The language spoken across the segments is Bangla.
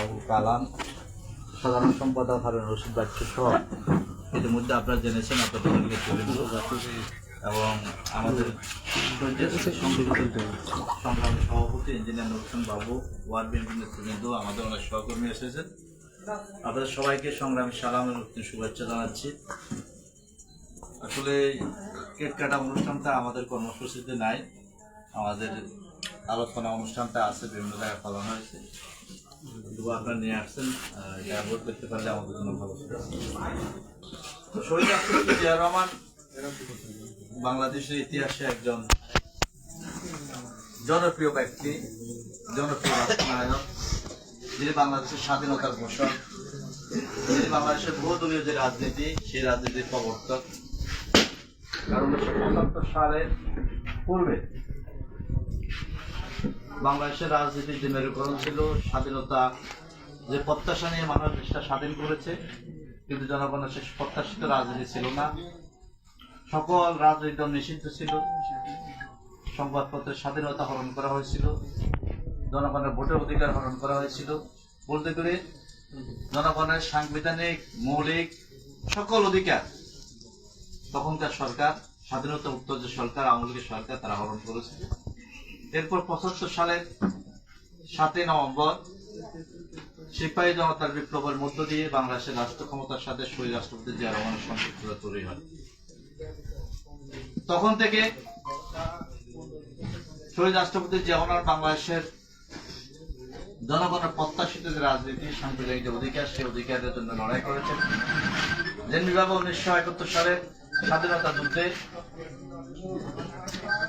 আবু কালাম, সাধারণ সম্পাদক হারুন রশিদ বাচ্চু সহ ইতিমধ্যে আপনারা জেনেছেন আপনাদের এবং আমাদের সংগ্রামী সভাপতি ইঞ্জিনিয়ার নরসন বাবু, ওয়ার্ড বিএনপি নেতৃবৃন্দ, আমাদের অনেক সহকর্মী এসেছেন। আপনাদের সবাইকে সংগ্রামী সালাম শুভেচ্ছা জানাচ্ছি। আসলে কেক কাটা অনুষ্ঠানটা আমাদের কর্মসূচিতে নাই, আমাদের আলোচনা অনুষ্ঠানটা আছে, বিভিন্ন জায়গায় পালন হয়েছে। নিয়ে আসছেন করতে পারলে আমাদের জন্য ভালো তো শহীদ রাষ্ট্রপতি জিয়া রহমান বাংলাদেশের ইতিহাসে একজন জনপ্রিয় ব্যক্তি, জনপ্রিয় রাষ্ট্রনায়ক। যিনি বাংলাদেশের স্বাধীনতার ঘোষক। যিনি বাংলাদেশের বহুদলীয় যে রাজনীতি, সেই রাজনীতির প্রবর্তক। কারণ উনিশশো পঁচাত্তর সালের পূর্বে বাংলাদেশের রাজনীতির যে মেরুকরণ ছিল, স্বাধীনতা যে প্রত্যাশা নিয়ে মানুষ দেশটা স্বাধীন করেছে, কিন্তু জনগণের শেষ প্রত্যাশিত রাজনীতি ছিল না। সকল রাজনৈতিক দল নিষিদ্ধ ছিল। সংবাদপত্রের স্বাধীনতা হরণ করা হয়েছিল। জনগণের ভোটের অধিকার হরণ করা হয়েছিল। বলতে গেলে, জনগণের সাংবিধানিক, মৌলিক সকল অধিকার তখনকার সরকার, স্বাধীনতা উত্তর যে সরকার, আওয়ামী লীগের সরকার, তারা হরণ করেছিল এরপর পঁচাত্তর সালের সাতই নভেম্বর সিপাহী জনতার বিপ্লবের মধ্য দিয়ে বাংলাদেশের রাষ্ট্র ক্ষমতার সাথে শহীদ রাষ্ট্রপতি জিয়া রহমানের সম্পৃক্ততা তৈরি হয়। তখন থেকে শহীদ রাষ্ট্রপতি জিয়া রহমান বাংলাদেশের জনগণের প্রত্যাশিত যে রাজনীতি, সাংবিধানিক যে অধিকার, সেই অধিকারের জন্য লড়াই করেছেন। যেমনিভাবে উনিশশো একাত্তর সালের স্বাধীনতা যুদ্ধে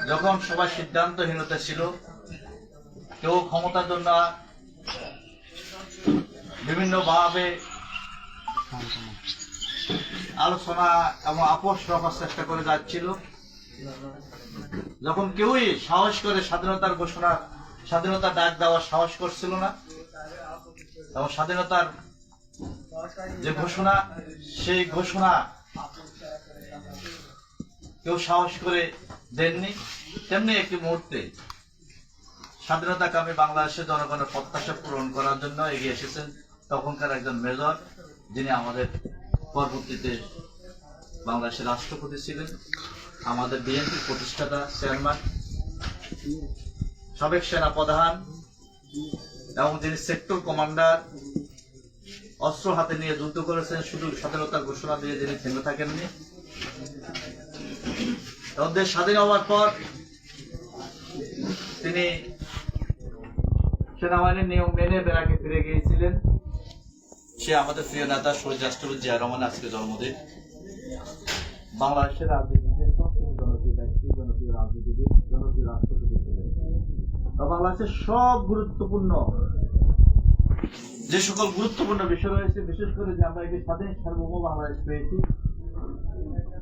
যখন সবাই সিদ্ধান্তহীনতা ছিল, কেউ ক্ষমতার জন্য বিভিন্নভাবে আলোচনা এবং আপোষ রাখার চেষ্টা করে যাচ্ছিল। যখন কেউই সাহস করে স্বাধীনতার ঘোষণা, স্বাধীনতার ডাক দেওয়ার সাহস করছিল না, এবং স্বাধীনতার যে ঘোষণা, সেই ঘোষণা কেউ সাহস করে দেননি। তেমনি একটি মুহূর্তে স্বাধীনতাকামী বাংলাদেশের জনগণের প্রত্যাশা পূরণ করার জন্য এগিয়ে এসেছেন তখনকার একজন মেজর, যিনি আমাদের পরবর্তীতে বাংলাদেশের রাষ্ট্রপতি ছিলেন, আমাদের বিএনপি প্রতিষ্ঠাতা চেয়ারম্যান, সাবেক সেনা প্রধান এবং যিনি সেক্টর কমান্ডার, অস্ত্র হাতে নিয়ে যুদ্ধ করেছেন, শুধু স্বাধীনতার ঘোষণা দিয়ে যিনি থেমে থাকেননি। দেশ স্বাধীন হওয়ার পর তিনি সেনাবাহিনীর নিয়ম মেনে বেড়াকে ফিরে গিয়েছিলেন। সে আমাদের প্রিয় নেতা শহীদ রাষ্ট্রপতি জিয়া রহমান আজকে জন্মদিন। বাংলাদেশের রাজনীতিতে সবচেয়ে জনপ্রিয় ব্যক্তি জনপ্রিয় রাজনীতিবিদ জনপ্রিয় রাষ্ট্রপতি ছিলেন। বাংলাদেশের সব গুরুত্বপূর্ণ যে সকল গুরুত্বপূর্ণ বিষয় রয়েছে বিশেষ করে যে আমরা একটি স্বাধীন সার্বভৌম বাংলাদেশ পেয়েছি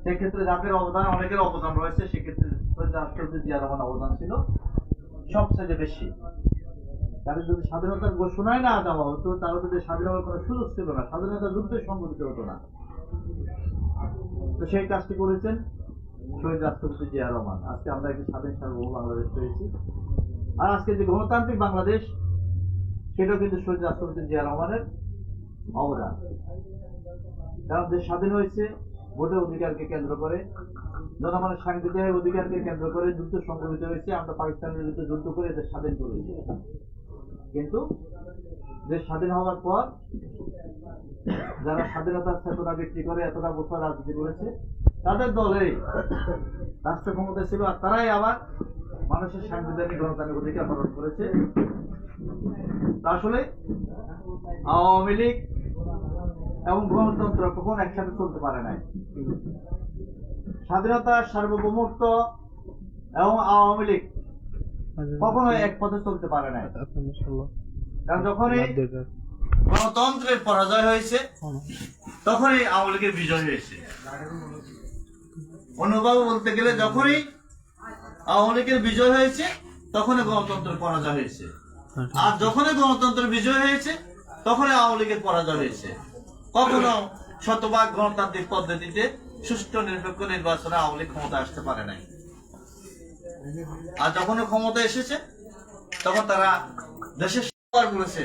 সেক্ষেত্রে যাদের অবদান, অনেকের অবদান রয়েছে, সেক্ষেত্রে রাষ্ট্রপতি জিয়া রহমান অবদান ছিল সবচেয়ে বেশি। তাদের যদি স্বাধীনতার ঘোষণায় না দেওয়া হতো, তাহলে তাদের স্বাধীন হওয়ার কোনো সুযোগ ছিল না, স্বাধীনতা যুদ্ধে সংগঠিত হতো না। তো সেই কাজটি করেছেন শহীদ রাষ্ট্রপতি জিয়া রহমান। আজকে আমরা একটি স্বাধীন সার্বভৌম বাংলাদেশ পেয়েছি। আর আজকে যে গণতান্ত্রিক বাংলাদেশ, সেটাও কিন্তু শহীদ রাষ্ট্রপতি জিয়া রহমানের অবদান। কারণ দেশ স্বাধীন হয়েছে ভোটের অধিকারকে কেন্দ্র করে, জনগণের সাংবিধানিক অধিকারকে কেন্দ্র করে যুদ্ধ সংগঠিত হয়েছে, আমরা পাকিস্তানের বিরুদ্ধে যুদ্ধ করে দেশ স্বাধীন করেছি কিন্তু দেশ স্বাধীন হওয়ার পর যারা স্বাধীনতার চেতনা বিক্রি করে, এতটা বছর রাজনীতি করেছে, তাদের দলে রাষ্ট্র ক্ষমতা ছিল আর তারাই আবার মানুষের সাংবিধানিক গণতান্ত্রিক অধিকার হরণ করেছে। আসলে আওয়ামী লীগ এবং গণতন্ত্র কখন একসাথে চলতে পারে নাই। স্বাধীনতা সার্বভৌমত্ব এবং আওয়ামী লীগ কখনো এক পথে চলতে পারে নাই। কারণ যখনই গণতন্ত্রের পরাজয় হয়েছে তখনই আওয়ামী লীগের বিজয় হয়েছে। অন্যভাবে বলতে গেলে যখনই আওয়ামী লীগের বিজয় হয়েছে তখনই গণতন্ত্রের পরাজয় হয়েছে। আর যখনই গণতন্ত্রের বিজয় হয়েছে তখনই আওয়ামী লীগের পরাজয় হয়েছে। কখনো শতভাগ গণতান্ত্রিক পদ্ধতিতে সুষ্ঠু নিরপেক্ষ নির্বাচনে আওয়ামী ক্ষমতা আসতে পারে নাই। আর যখন ক্ষমতা এসেছে, তখন তারা দেশের সবার করেছে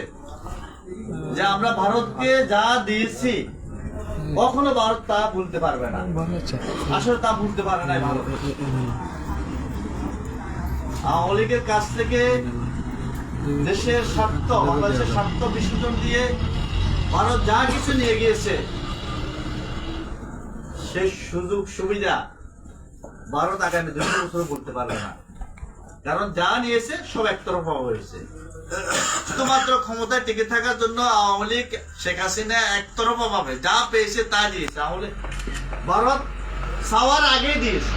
যে আমরা ভারতকে যা দিয়েছি, কখনো ভারত তা ভুলতে পারবে না। আসলে তা ভুলতে পারে না ভারত। আওয়ামী লীগের কাছ থেকে দেশের স্বার্থ, বাংলাদেশের স্বার্থ বিসর্জন দিয়ে ভারত যা কিছু নিয়ে গিয়েছে, সে সুযোগ, সুবিধা ভারত আগামী দুশো বছর বলতে পারবে না। কারণ যা নিয়েছে, সব একতরফা হয়েছে। শুধুমাত্র ক্ষমতায় টিকে থাকার জন্য আওয়ামী লীগ শেখ হাসিনা একতরফা পাবে। যা পেয়েছে, তা দিয়েছে। আওয়ামী লীগ ভারত সাওয়ার আগেই দিয়েছে।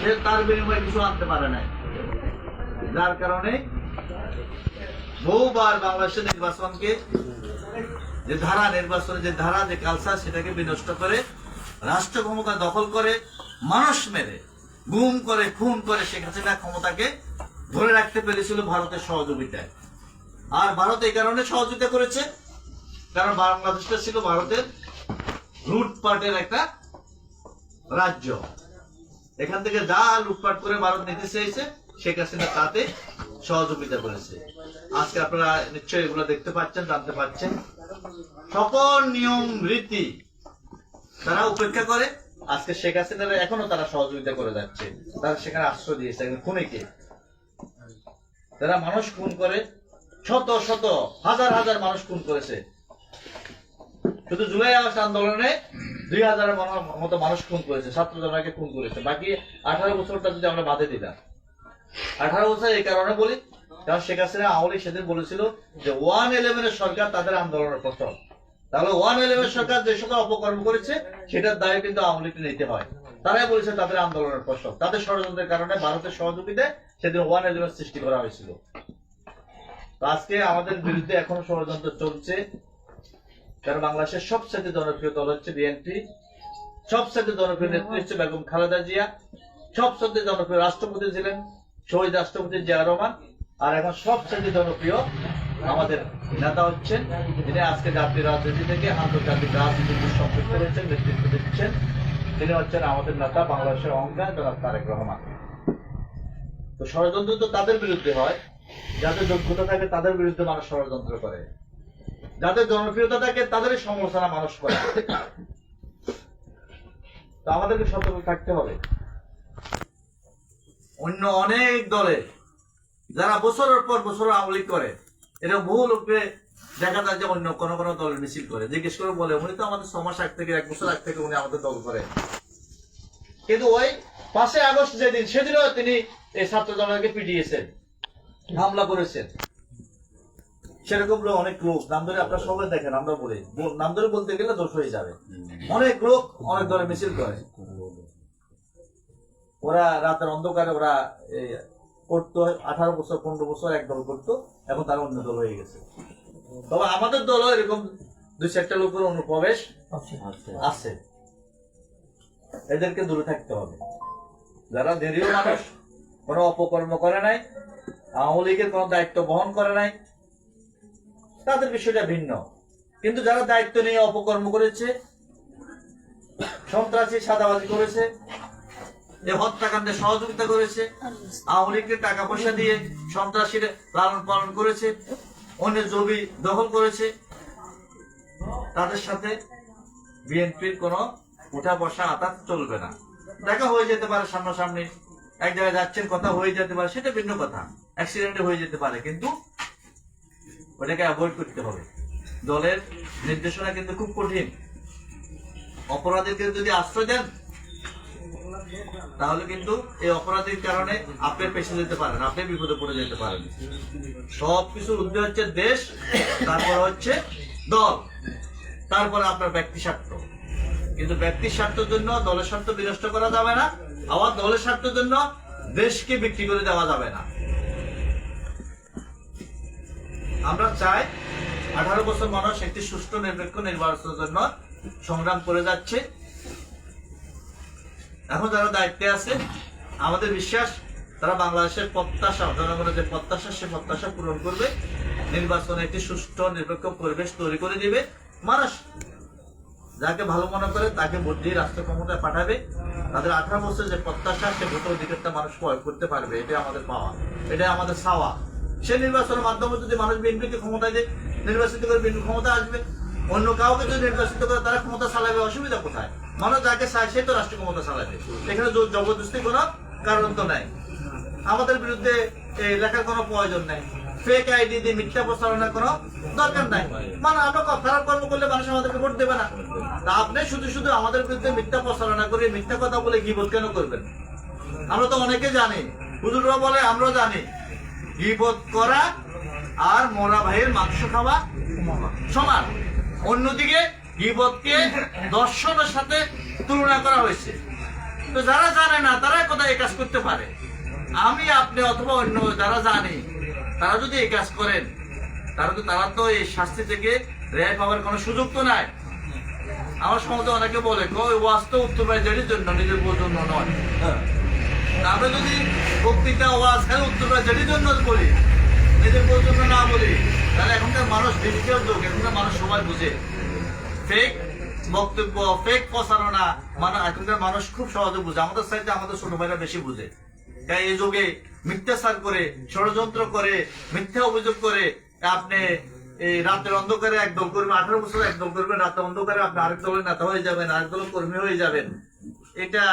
সে তার বিনিময়ে কিছু আনতে পারে নাই। যার কারণে বহুবার বাংলাদেশের নির্বাচনকে যে ধারা নির্বাচনের যে ধারা, যে কালচার, সেটাকে বিনষ্ট করে, রাষ্ট্র ক্ষমতা দখল করে, মানুষ মেরে, গুম করে, খুন করে শেখ হাসিনা ক্ষমতাকে ধরে রাখতে পেরেছিল ভারতের সহযোগিতায়। আর ভারত এই কারণে সহযোগিতা করেছে, কারণ বাংলাদেশটা ছিল ভারতের লুটপাটের একটা রাজ্য। এখান থেকে যা লুটপাট করে ভারত নিতে চেয়েছে, শেখ হাসিনা তাতে সহযোগিতা করেছে। আজকে আপনারা নিশ্চয়ই এগুলো দেখতে পাচ্ছেন, জানতে পাচ্ছেন। সকল নিয়ম, রীতি তারা উপেক্ষা করে। আজকে শেখ হাসিনার এখনও তারা সহযোগিতা করে যাচ্ছে। তারা সেখানে আশ্রয় দিয়েছে একজন খুনিকে। তারা মানুষ খুন করে, শত শত, হাজার হাজার মানুষ খুন করেছে। শুধু জুলাই আগস্ট আন্দোলনে দুই হাজারের মতো মানুষ খুন করেছে, ছাত্র জনতাকে খুন করেছে। বাকি আঠারো বছরটা যদি আমরা বাদে দিলাম। আঠারো বছর এই কারণে বলি কারণ শেখ হাসিনা আওয়ামী লীগ সেদিন বলেছিল যে ওয়ান ইলেভেনের সরকার তাদের আন্দোলনের প্রথম। তাহলে ওয়ান ইলেভেন সরকার যে সকল অপকর্ম করেছে, সেটার দায় কিন্তু আওয়ামী লীগকে নিতে হয়। তারাই বলেছে তাদের আন্দোলনের ফসল তাদের ষড়যন্ত্রের কারণে ভারতের সহযোগিতায় সেদিন ওয়ান ইলেভেন সৃষ্টি করা হয়েছিল। আজকে আমাদের বিরুদ্ধে এখনও ষড়যন্ত্র চলছে। কারণ বাংলাদেশের সবচেয়ে জনপ্রিয় দল হচ্ছে বিএনপি। সবচেয়ে জনপ্রিয় নেত্রী হচ্ছে বেগম খালেদা জিয়া। সবচেয়ে জনপ্রিয় রাষ্ট্রপতি ছিলেন শহীদ রাষ্ট্রপতি জিয়া রহমান। আর এখন সবচেয়ে জনপ্রিয় আমাদের নেতা হচ্ছেন যিনি আজকে জাতীয় রাজনীতি থেকে আন্তর্জাতিক রাজনীতিতে সম্পৃক্ত রয়েছেন নেতৃত্ব দিচ্ছেন। তিনি হচ্ছেন আমাদের নেতা বাংলাদেশের অঙ্গায় জনাব তারেক রহমান। তো ষড়যন্ত্র তো তাদের বিরুদ্ধে হয়। যাদের যোগ্যতা থাকে তাদের বিরুদ্ধে মানুষ ষড়যন্ত্র করে। যাদের জনপ্রিয়তা থাকে তাদেরই সমালোচনা মানুষ করে। তো আমাদেরকে সতর্ক থাকতে হবে। অন্য অনেক দলে যারা বছরের পর বছর আওয়ামী করে এটা বহু লোককে দেখা যায় যে অন্য কোনো কোনো দলের মিছিল করে। জিজ্ঞেস করে বলে, উনি তো আমাদের ছ মাস আগ থেকে, এক বছর আগ থেকে উনি আমাদের দল করে। কিন্তু ওই পাঁচই আগস্ট যেদিন, সেদিনও তিনি এই ছাত্র জনতাকে পিটিয়েছেন, হামলা করেছেন। সেরকম লোক, অনেক লোক, নাম ধরে আপনারা সবাই দেখেন, আমরা বলি। নাম ধরে বলতে গেলে দোষ হয়ে যাবে। অনেক লোক অনেক ধরনের মিছিল করে। ওরা রাতের অন্ধকারে ওরা করতো আঠারো বছর পনেরো বছর এক দল করতো এখন তারা অন্য দল হয়ে গেছে। তবে আমাদের দলও এরকম দুই চারটা লোকের অনুপ্রবেশ আছে। এদেরকে দূরে থাকতে হবে। যারা নিরীহ মানুষ কোনো অপকর্ম করে নাই আওয়ামী লীগের কোনো দায়িত্ব বহন করে নাই তাদের বিষয়টা ভিন্ন। কিন্তু যারা দায়িত্ব নিয়ে অপকর্ম করেছে সন্ত্রাসী সাদাবাজি করেছে যে হত্যাকাণ্ডে সহযোগিতা করেছে, আওয়ামী লীগকে টাকা পয়সা দিয়ে সন্ত্রাসীর লালন পালন করেছে, অন্যের জমি দখল করেছে, তাদের সাথে বিএনপির কোনো উঠা বসা আতাত চলবে না। দেখা হয়ে যেতে পারে সামনাসামনি, এক জায়গায় যাচ্ছেন, কথা হয়ে যেতে পারে, সেটা ভিন্ন কথা। অ্যাক্সিডেন্টে হয়ে যেতে পারে, কিন্তু ওটাকে অ্যাভয়েড করতে হবে। দলের নির্দেশনা কিন্তু খুব কঠিন। অপরাধীকে যদি আশ্রয় দেন তাহলে কিন্তু এই অপরাধীর কারণে আপনি পেছে যেতে পারেন আপনি বিপদে পড়ে যেতে পারেন। সব কিছুর উদ্দেশ্য হচ্ছে দেশ, তারপর হচ্ছে দল, তারপরে আপনার ব্যক্তি স্বার্থ। কিন্তু ব্যক্তির স্বার্থের জন্য দলের স্বার্থ বিনষ্ট করা যাবে না, আবার দলের স্বার্থের জন্য দেশকে বিক্রি করে দেওয়া যাবে না। আমরা চাই আঠারো বছর মানুষ একটি সুষ্ঠু নিরপেক্ষ নির্বাচনের জন্য সংগ্রাম করে যাচ্ছে। এখন যারা দায়িত্বে আছে, আমাদের বিশ্বাস, তারা বাংলাদেশের প্রত্যাশা, জনগণের যে প্রত্যাশা, সে প্রত্যাশা পূরণ করবে। নির্বাচনে একটি সুষ্ঠু, নিরপেক্ষ পরিবেশ তৈরি করে দিবে। মানুষ যাকে ভালো মনে করে, তাকে ভোট দিয়ে রাষ্ট্র ক্ষমতায় পাঠাবে। তাদের আঠারো বছর যে প্রত্যাশা, সে ভোটের অধিকারটা মানুষ প্রয়োগ করতে পারবে। এটা আমাদের পাওয়া এটা আমাদের চাওয়া। সে নির্বাচনের মাধ্যমে যদি মানুষ বিএনপিকে ক্ষমতায় দেয়, নির্বাচিত করে বিএনপি ক্ষমতা আসবে। অন্য কাউকে যদি নির্বাচিত করে, তারা ক্ষমতা চালাবে, অসুবিধা কোথায়? মানুষ যাকে চায় সে তো রাষ্ট্রীয় ক্ষমতা চালাবে এখানে জবরদস্তি কোনো কারণ তো নাই। আমাদের বিরুদ্ধে লেখার কোনো প্রয়োজন নাই। ফেক আইডি দিয়ে মিথ্যা প্রচারণার কোনো দরকার নাই। মানে আমরা ক- খারাপ কর্ম করলে মানুষ আমাদেরকে ভোট দেবে না। তা আপনি শুধু শুধু আমাদের বিরুদ্ধে মিথ্যা প্রচারণা করে মিথ্যা কথা বলে গিবোধ কেন করবেন? আমরা তো অনেকে জানি। হুজুররা বলে, আমরা জানি। গিবোধ করা আর মরা ভাইয়ের মাংস খাওয়া সমান। অন্যদিকে গিবতকে দর্শনের সাথে তুলনা করা হয়েছে। তো যারা জানে না তারা কোথায় কাজ করতে পারে? আমি, আপনি অথবা অন্য যারা জানে, তারা যদি এই কাজ করেন, তারা তো তারা তো এই শাস্তি থেকে রেহাই পাওয়ার কোনো সুযোগ তো নাই। আমার সমাজে অনেকে বলে ওয়াজ তো উত্তর জেডির জন্য, নিজের জন্য নয়। আমরা যদি বক্তৃতা, ওয়াজ খালি উত্তর জেডির জন্য বলি, নিজের জন্য না বলি, তাহলে এখনকার মানুষ ডিজিটাল যুগ এখনকার মানুষ সবাই বুঝে। ফেক বক্তব্য ফেক প্রচারণা মানে এখনকার মানুষ খুব সহজে বুঝে। আমাদের সাইডে আমাদের ছোট ভাইরা বেশি বুঝে। তাই এই যুগে মিথ্যাচার করে, ষড়যন্ত্র করে, মিথ্যা অভিযোগ করে আপনি এই রাতের অন্ধকারে এক দল কর্মী, আঠারো বছর এক দল করবেন রাতের অন্ধকারে আপনি আরেক দলের নেতা হয়ে যাবেন, আরেক দলের কর্মী হয়ে যাবেন। এটা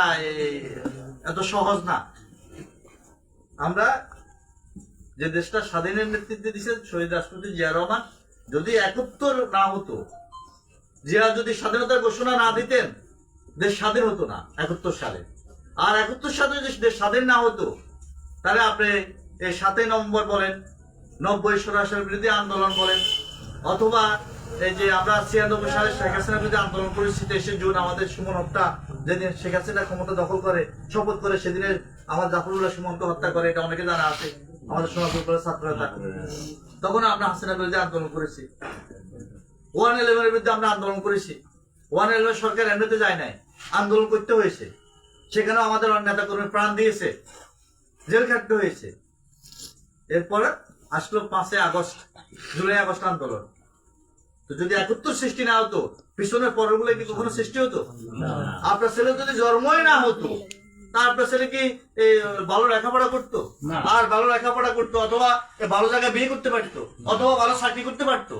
এত সহজ না। আমরা যে দেশটা স্বাধীনের নেতৃত্বে দিচ্ছে শহীদ রাষ্ট্রপতি জিয়া রহমান, যদি একত্তর না হতো জিয়া যদি স্বাধীনতার ঘোষণা না দিতেন, দেশ স্বাধীন হতো না, একাত্তর সালে। আর একাত্তর সালে যদি দেশ স্বাধীন না হতো, তাহলে আপনি এই সাতই নভেম্বর বলেন, নব্বই সরাসরি বিরোধী আন্দোলন বলেন, অথবা এই যে আমরা ছিয়ানব্বই সালে শেখ হাসিনার বিরুদ্ধে আন্দোলন করেছি, তেইশে জুন আমাদের সুমন হত্যা, যেদিন শেখ হাসিনা ক্ষমতা দখল করে, শপথ করে, সেদিনে আমার জাফরুল্লাহ সুমনকে হত্যা করে, এটা অনেকে জানা আছে, আমাদের সোনাপুর করে ছাত্রতা তখন আমরা হাসিনার বিরুদ্ধে আন্দোলন করেছি। ওয়ান ইলেভেনের বিরুদ্ধে আমরা আন্দোলন করেছি। ওয়ান ইলেভেন সরকার এমনিতে যায় নাই আন্দোলন করতে হয়েছে। সেখানেও আমাদের অনেক নেতা কর্মী প্রাণ দিয়েছে জেল খাটতে হয়েছে। এরপরে আসলো পাঁচই আগস্ট জুলাই আগস্ট আন্দোলন। তো যদি একত্র সৃষ্টি না হতো পিছনের পরগুলো কি কখনো সৃষ্টি হতো? আপনার ছেলে যদি জন্মই না হতো তা আপনার ছেলে কি ভালো লেখাপড়া করতো? আর ভালো লেখাপড়া করতো অথবা ভালো জায়গায় বিয়ে করতে পারতো অথবা ভালো চাকরি করতে পারতো?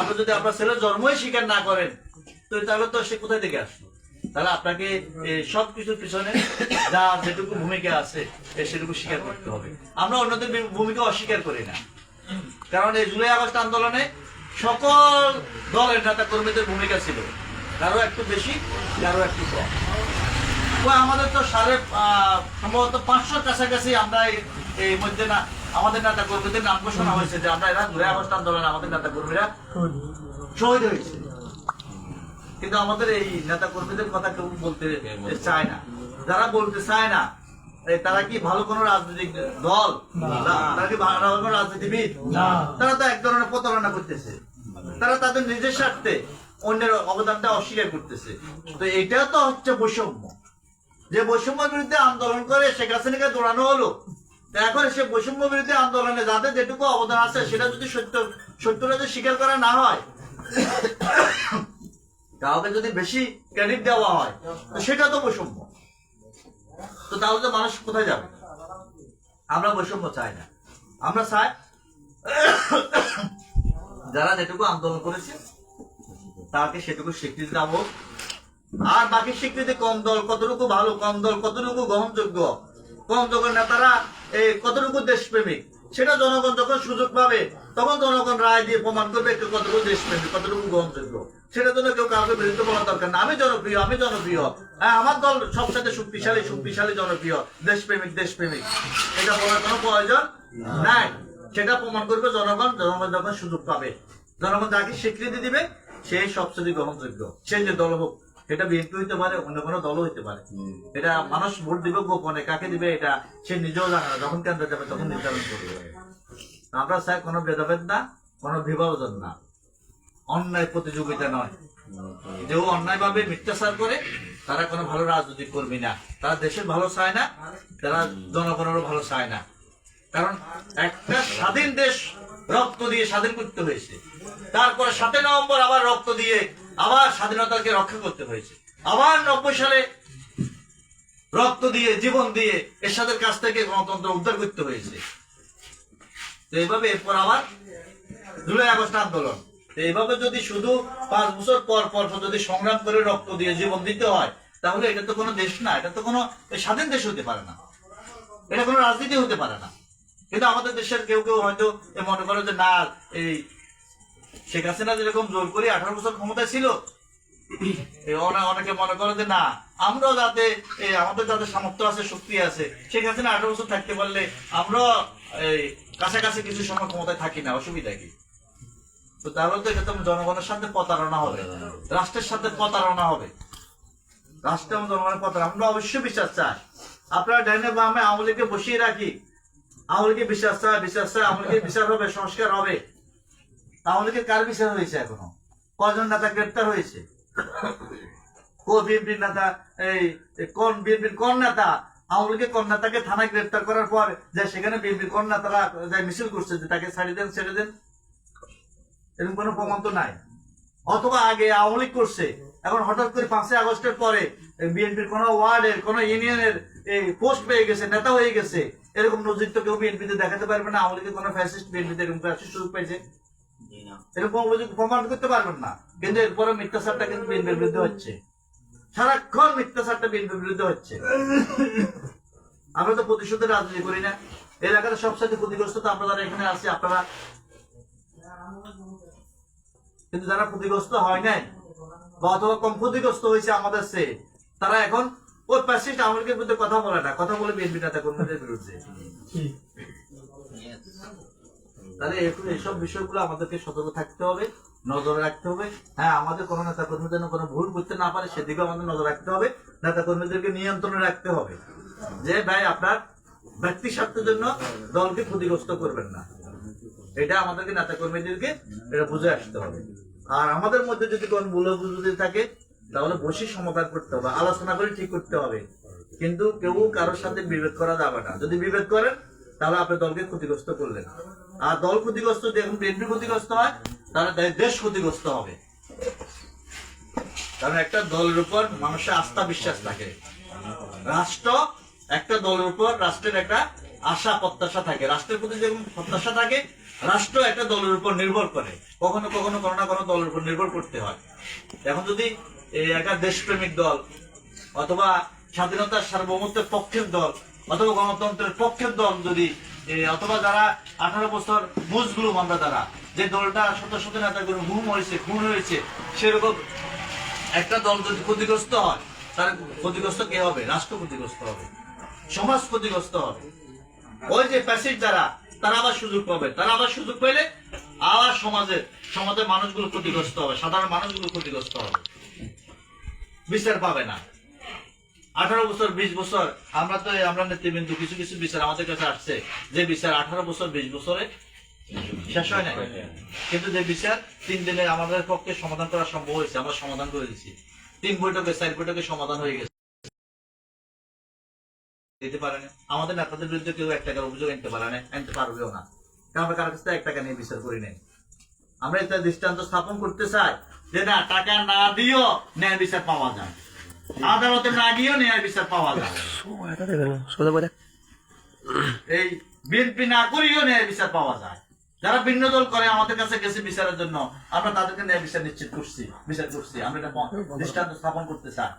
আপনি যদি আপনার ছেলে জন্মই স্বীকার না করেন তো তাহলে তো সে কোথায় থেকে আসলো? তাহলে আপনাকে সব কিছুর পিছনে যা যেটুকু ভূমিকা আছে সেটুকু স্বীকার করতে হবে। আমরা অন্যদের ভূমিকা অস্বীকার করি না। কারণ এই জুলাই আগস্ট আন্দোলনে সকল দলের নেতা কর্মীদের ভূমিকা ছিল। কারও একটু বেশি কারও একটু কম। আমাদের তো সাড়ে সম্ভবত পাঁচশোর কাছাকাছি আমরা এই- মধ্যে না আমাদের নেতা কর্মীদের নাম ঘোষণা হয়েছে যে আমরা এরা জুলাই আগস্ট আন্দোলনে আমাদের নেতা কর্মীরা। শহীদ হয়েছে। কিন্তু আমাদের এই নেতা কর্মীদের কথা কেউ বলতে চায় না। যারা বলতে চায় না তারা কি ভালো কোনো রাজনৈতিক দল? তারা কি ভালো কোনো রাজনীতিবিদ? তারা তো এক ধরনের প্রতারণা করতেছে। তারা তাদের নিজের স্বার্থে অন্যের অবদানটা অস্বীকার করতেছে। তো এটাও তো হচ্ছে বৈষম্য। যে বৈষম্য বিরুদ্ধে আন্দোলন করে শেখ হাসিনাকে দৌড়ানো হলো এখন সে বৈষম্য বিরুদ্ধে আন্দোলনে যাদের যেটুকু অবদান আছে সেটা যদি সত্য, সত্যটা যদি স্বীকার করা না হয় কাউকে যদি বেশি ক্রেডিট দেওয়া হয়, তো সেটা তো বৈষম্য। তো তাহলে তো মানুষ কোথায় যাবে? আমরা বৈষম্য চাই না। আমরা চাই যারা যেটুকু আন্দোলন করেছে, তাকে সেটুকু স্বীকৃতি দেওয়া হোক। আর বাকি স্বীকৃতি কম দল? কতটুকু ভালো কম দল কতটুকু গ্রহণযোগ্য? কম দলের নেতারা এই কতটুকু দেশপ্রেমিক? সেটা জনগণ যখন সুযোগ পাবে, তখন জনগণ রায় দিয়ে প্রমাণ করবে একটু কতটুকু দেশপ্রেমিক, কতটুকু গ্রহণযোগ্য। সেটার জন্য কেউ কাউকে বিরুদ্ধে বলার দরকার না। আমি জনপ্রিয় আমি জনপ্রিয়। হ্যাঁ আমার দল সবসাথে শক্তিশালী শক্তিশালী জনপ্রিয়। দেশপ্রেমিক দেশপ্রেমিক। এটা বলার কোনো প্রয়োজন নাই। সেটা প্রমাণ করবে জনগণ জনগণ যখন সুযোগ পাবে। জনগণ যাকে স্বীকৃতি দিবে সেই সবচেয়ে গ্রহণযোগ্য। সে যে দল হোক। এটা বিএনপি হইতে পারে অন্য কোনো দলও হইতে পারে। এটা মানুষ ভোট দিবে গোপনে কাকে দিবে এটা সে নিজেও জানে না যখন কেন্দ্রে যাবে তখন নির্ধারণ করবে। আমরা চাই কোনো ভেদাভেদ না কোনো বিভাজন না। অন্যায় প্রতিযোগিতা নয়। যে অন্যায় ভাবে মিথ্যাচার করে তারা কোনো ভালো রাজনৈতিক কর্মী না। তারা দেশের ভালো চায় না তারা জনগণেরও ভালো চায় না। কারণ একটা স্বাধীন দেশ রক্ত দিয়ে স্বাধীন করতে হয়েছে। তারপরে সাতই নভেম্বর আবার রক্ত দিয়ে আবার স্বাধীনতাকে রক্ষা করতে হয়েছে। আবার নব্বই সালে রক্ত দিয়ে, জীবন দিয়ে এরশাদের কাছ থেকে গণতন্ত্র উদ্ধার করতে হয়েছে। তো এইভাবে এরপর আবার জুলাই আগস্ট আন্দোলন। এইভাবে যদি শুধু পাঁচ বছর পর পর যদি সংগ্রাম করে রক্ত দিয়ে জীবন দিতে হয়, তাহলে এটা তো কোনো দেশ না, এটা তো কোনো স্বাধীন দেশ হতে পারে না। এটা কোনো রাজনীতি হতে পারে না। কিন্তু আমাদের দেশের কেউ কেউ হয়তো মনে করে যে, না, এই শেখ হাসিনা যেরকম জোর করে আঠারো বছর ক্ষমতায় ছিল অনেকে মনে করে যে না, আমরাও যাতে আমাদের যাদের সামর্থ্য আছে, শক্তি আছে, শেখ হাসিনা আঠারো বছর থাকতে পারলে আমরা এই কাছাকাছি কিছু সময় ক্ষমতায় থাকি না, অসুবিধা কি? তো তাহলে তো এটা তো জনগণের সাথে প্রতারণা হবে, রাষ্ট্রের সাথে প্রতারণা হবে। রাষ্ট্র এবং জনগণের প্রতারণা, আমরা অবশ্যই বিশ্বাস চাই। আপনারা ডাইনে বামে আওয়ামী লীগকে বসিয়ে রাখি। আওয়ামী লীগের বিশ্বাস চায় বিশ্বাস চায় আওয়ামী লীগের বিচার হবে, সংস্কার হবে। লীগের কার বিচার হয়েছে এখনও? কজন নেতা গ্রেপ্তার হয়েছে? কো বিএনপির নেতা, এই কোন বিএনপির কোন নেতা? আওয়ামী লীগের থানায় গ্রেপ্তার করার পর যে সেখানে বিএনপির মিছিল করছে যে তাকে দেন, ছেড়ে দেন? এরকম কোনো প্রমাণ তো নাই। অথবা আগে আওয়ামী লীগ করছে, এখন হঠাৎ করে পাঁচই আগস্টের পরে বিএনপির কোন ওয়ার্ডের, কোন ইউনিয়নের এই পোস্ট পেয়ে গেছে, নেতা হয়ে গেছে, এরকম নজির তো কেউ বিএনপিতে দেখাতে পারবে না। আওয়ামী লীগের কোন ফ্যাসিস্ট বিএনপিতে এরকম সুযোগ পাইছে। এরকম অভিযোগ প্রমাণ করতে পারবেন না। কিন্তু এরপরে মিথ্যাচারটা কিন্তু বিএনপির বিরুদ্ধে হচ্ছে। সারাক্ষণ মিথ্যাচারটা বিএনপির বিরুদ্ধে হচ্ছে। আমরা তো প্রতিশোধের রাজনীতি করি না। সবসাথে ক্ষতিগ্রস্ত তো আমরা যারা এখানে আছি, আপনারা। কিন্তু যারা ক্ষতিগ্রস্ত হয় নাই বা অথবা কম ক্ষতিগ্রস্ত হয়েছে আমাদের সে তারা এখন ওই প্যাসিস্ট লীগের বিরুদ্ধে কথা বলে না। কথা বলে বিএনপি নেতা কর্মীদের বিরুদ্ধে। তাহলে এখন এইসব বিষয়গুলো আমাদেরকে সতর্ক থাকতে হবে, নজরে রাখতে হবে। হ্যাঁ আমাদের কোনো নেতা কর্মী যেন কোনো ভুল করতে না পারে সেদিকে আমাদের নজর রাখতে হবে। নেতা কর্মীদেরকে নিয়ন্ত্রণে রাখতে হবে যে, ভাই, আপনার ব্যক্তি স্বার্থের জন্য দলকে ক্ষতিগ্রস্ত করবেন না। এটা আমাদেরকে নেতা কর্মীদেরকে এটা বুঝে আসতে হবে। আর আমাদের মধ্যে যদি কোন ভুল বুঝতে থাকে, তাহলে বসে সমাধান করতে হবে, আলোচনা করে ঠিক করতে হবে। কিন্তু কেউ কারোর সাথে বিভেদ করা যাবে না। যদি বিভেদ করেন, তাহলে আপনি দলকে ক্ষতিগ্রস্ত করলেন। আর দল ক্ষতিগ্রস্ত যদি এখন বিএনপি ক্ষতিগ্রস্ত হয়, তাহলে দেশ ক্ষতিগ্রস্ত হবে। কারণ একটা দলের উপর মানুষের আস্থা, বিশ্বাস থাকে। রাষ্ট্র একটা দলের উপর রাষ্ট্রের একটা আশা, প্রত্যাশা থাকে। রাষ্ট্রের প্রতি যেমন প্রত্যাশা থাকে, রাষ্ট্র একটা দলের উপর নির্ভর করে। কখনো কখনো, কোনো না কোনো দলের উপর নির্ভর করতে হয়। এখন যদি একটা দেশপ্রেমিক দল অথবা স্বাধীনতার সার্বভৌমত্বের পক্ষের দল অথবা গণতন্ত্রের পক্ষের দল যদি অথবা যারা আঠারো বছর মুজগুলুম আমরা তারা যে দলটা শত শত নেতা করে হুম হয়েছে, খুন হয়েছে, সেরকম একটা দল যদি ক্ষতিগ্রস্ত হয়, তার ক্ষতিগ্রস্ত কে হবে? রাষ্ট্র ক্ষতিগ্রস্ত হবে, সমাজ ক্ষতিগ্রস্ত হবে। ওই যে প্যাসিভ যারা, তারা আবার সুযোগ পাবে। তারা আবার সুযোগ পেলে আবার সমাজের সমাজের মানুষগুলো ক্ষতিগ্রস্ত হবে, সাধারণ মানুষগুলো ক্ষতিগ্রস্ত হবে। বিচার পাবে না। আঠারো বছর, বিশ বছর, আমরা তো আমরা নেতৃবৃন্দ, কিছু কিছু বিচার আমাদের কাছে আসছে। যে বিচার আঠারো বছর, বিশ বছরে শেষ হয় না কিন্তু যে বিচার তিন দিনে আমাদের পক্ষে সমাধান করা সম্ভব হয়েছে, আমরা সমাধান করে দিচ্ছি তিন বৈঠকে, চার বৈঠকে সমাধান হয়ে গেছে। দিতে পারে না আমাদের নেতাদের বিরুদ্ধে কেউ এক টাকার অভিযোগ আনতে পারে না আনতে পারবেও না। কারণ আমরা কারও কাছ এক টাকা নিয়ে বিচার করি নাই। আমরা এটা দৃষ্টান্ত স্থাপন করতে চাই যে না, টাকা না দিও ন্যায় বিচার পাওয়া যায়। আদালতে না বিচার পাওয়া যায়। এই বিএনপি না করিও বিচার পাওয়া যায়। যারা ভিন্ন দল করে, আমাদের কাছে গেছে বিচারের জন্য। আমরা তাদেরকে ন্যায় বিচার নিশ্চিত করছি, বিচার করছি। আমরা এটা দৃষ্টান্ত স্থাপন করতে চাই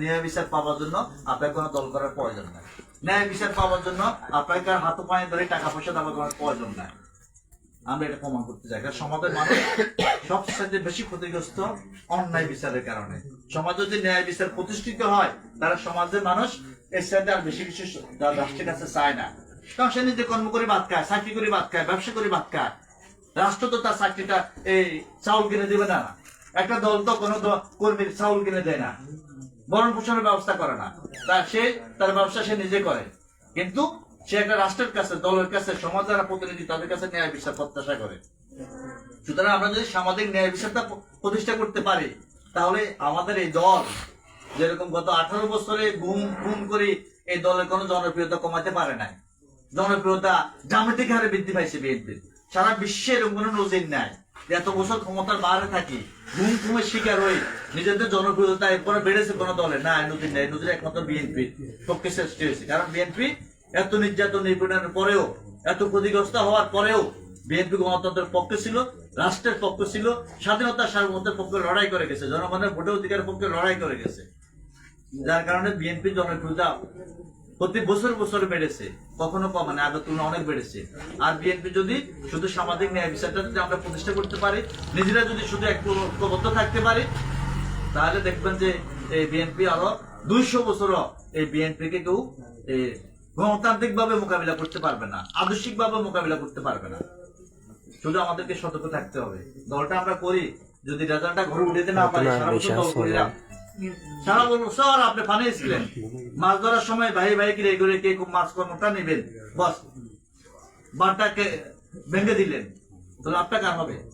ন্যায় বিচার পাওয়ার জন্য আপনার কোনো দল করার প্রয়োজন নাই। ন্যায় বিচার পাওয়ার জন্য আপনাকে আর হাত পায়ে ধরে টাকা পয়সা দেওয়ার প্রয়োজন নাই। আমরা এটা প্রমাণ করতে চাই। কারণ সমাজের মানুষ সবচেয়ে বেশি ক্ষতিগ্রস্ত অন্যায় বিচারের কারণে। সমাজ যদি ন্যায় বিচার প্রতিষ্ঠিত হয় তারা সমাজের মানুষ এর সাথে আর বেশি কিছু রাষ্ট্রের কাছে চায় না। কারণ সে নিজে কর্ম করে ভাত খায়, চাকরি করে ভাত খায়, ব্যবসা করে ভাত খায়। রাষ্ট্র তো তার চাকরিটা এই চাউল কিনে দেবে না। একটা দল তো কোনো কর্মীর চাউল কিনে দেয় না। বরণ পোষণের ব্যবস্থা করে না। তা সে তার ব্যবসা সে নিজে করে। কিন্তু সে একটা রাষ্ট্রের কাছে, দলের কাছে, সমাজ যারা প্রতিনিধি, তাদের কাছে ন্যায় বিচার প্রত্যাশা করে। সুতরাং আমরা যদি সামাজিক ন্যায় বিচারটা প্রতিষ্ঠা করতে পারি, তাহলে আমাদের এই দল যেরকম গত আঠারো বছরে গুম, খুন করে এই দলের কোনো জনপ্রিয়তা কমাতে পারে নাই। জনপ্রিয়তা জ্যামিতিক হারে বৃদ্ধি পাইছে বিএনপির সারা বিশ্বে এরকম কোনো নজির নাই এত বছর ক্ষমতার বাইরে থাকি ঘুম ঘুমের শিকার হই, নিজেদের জনপ্রিয়তা এরপরে বেড়েছে কোনো দলে। না নদীর নেই নদীর একমাত্র বিএনপি। পক্ষে সৃষ্টি হয়েছে। কারণ বিএনপি এত নির্যাতন নিপীড়নের পরেও, এত ক্ষতিগ্রস্ত হওয়ার পরেও বিএনপি গণতন্ত্রের পক্ষে ছিল, রাষ্ট্রের পক্ষে ছিল, স্বাধীনতা সার্বভৌমত্বের পক্ষে লড়াই করে গেছে, জনগণের ভোটের অধিকারের পক্ষে লড়াই করে গেছে। যার কারণে বিএনপি জনপ্রিয়তা প্রতি বছর বছর বেড়েছে, কখনো কমে না আগের তুলনায় অনেক বেড়েছে। আর বিএনপি যদি শুধু সামাজিক ন্যায় বিচারটা যদি আমরা প্রতিষ্ঠা করতে পারি, নিজেরা যদি শুধু একটু ঐক্যবদ্ধ থাকতে পারি, তাহলে দেখবেন যে এই বিএনপি আরও দুইশো বছরও এই বিএনপি কে কেউ গণতান্ত্রিক ভাবে মোকাবিলা করতে পারবে না আদর্শিক ভাবে মোকাবিলা করতে পারবে না। শুধু আমাদেরকে সতর্ক থাকতে হবে। দলটা আমরা করি যদি রেজাল্টটা ঘরে উঠেতে না পারি সারা বছর দল করিলাম। সারা বছর আপনি পানি ছিলেন মাছ ধরার সময় ভাই ভাই কি করে কে মাছ কর্মটা নেবেন বস। বারটাকে ভেঙে দিলেন। তো লাভটা কার হবে?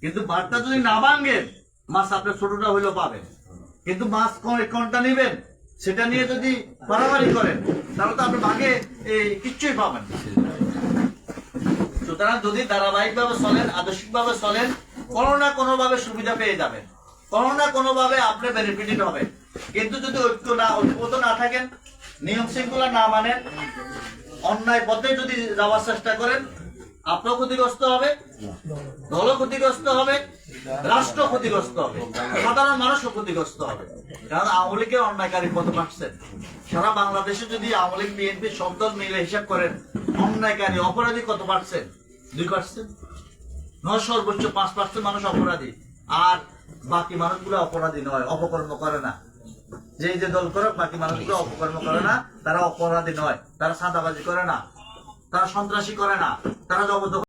কিন্তু বারটা যদি না ভাঙেন মাছ আপনার ছোটটা হইলেও পাবেন। কিন্তু মাছ কোন- কোনটা নেবেন? সেটা নিয়ে যদি বাড়াবাড়ি করেন, তাহলে তো আপনি ভাগে এই কিচ্ছুই পাবেন সুতরাং যদি ধারাবাহিক ভাবে চলেন আদর্শিক ভাবে চলেন, কোনো না কোনো ভাবে সুবিধা পেয়ে যাবেন। কোনো না কোনো ভাবে আপনি বেনিফিটেড হবে কিন্তু যদি ঐক্য না, ঐক্যবদ্ধ না থাকেন, নিয়ম শৃঙ্খলা না মানেন, অন্যায় পথে যদি যাওয়ার চেষ্টা করেন আপনার ক্ষতিগ্রস্ত হবে, দলও ক্ষতিগ্রস্ত হবে, রাষ্ট্র ক্ষতিগ্রস্ত হবে, সাধারণ মানুষও ক্ষতিগ্রস্ত হবে। কারণ আওয়ামী লীগের অন্যায়কারী কত পার্সেন্ট সারা বাংলাদেশে যদি আওয়ামী লীগ, বিএনপি সব দল মিলে হিসাব করেন, অন্যায়কারী অপরাধী কত পার্সেন্ট দুই পার্সেন্ট নয় সর্বোচ্চ, পাঁচ পার্সেন্ট মানুষ অপরাধী। আর বাকি মানুষগুলো অপরাধী নয়, অপকর্ম করে না। যে যে দল করে বাকি মানুষগুলো অপকর্ম করে না, তারা অপরাধী নয়, তারা সাদাবাজি করে না। তারা সন্ত্রাসী করে না। তারা জবরদখল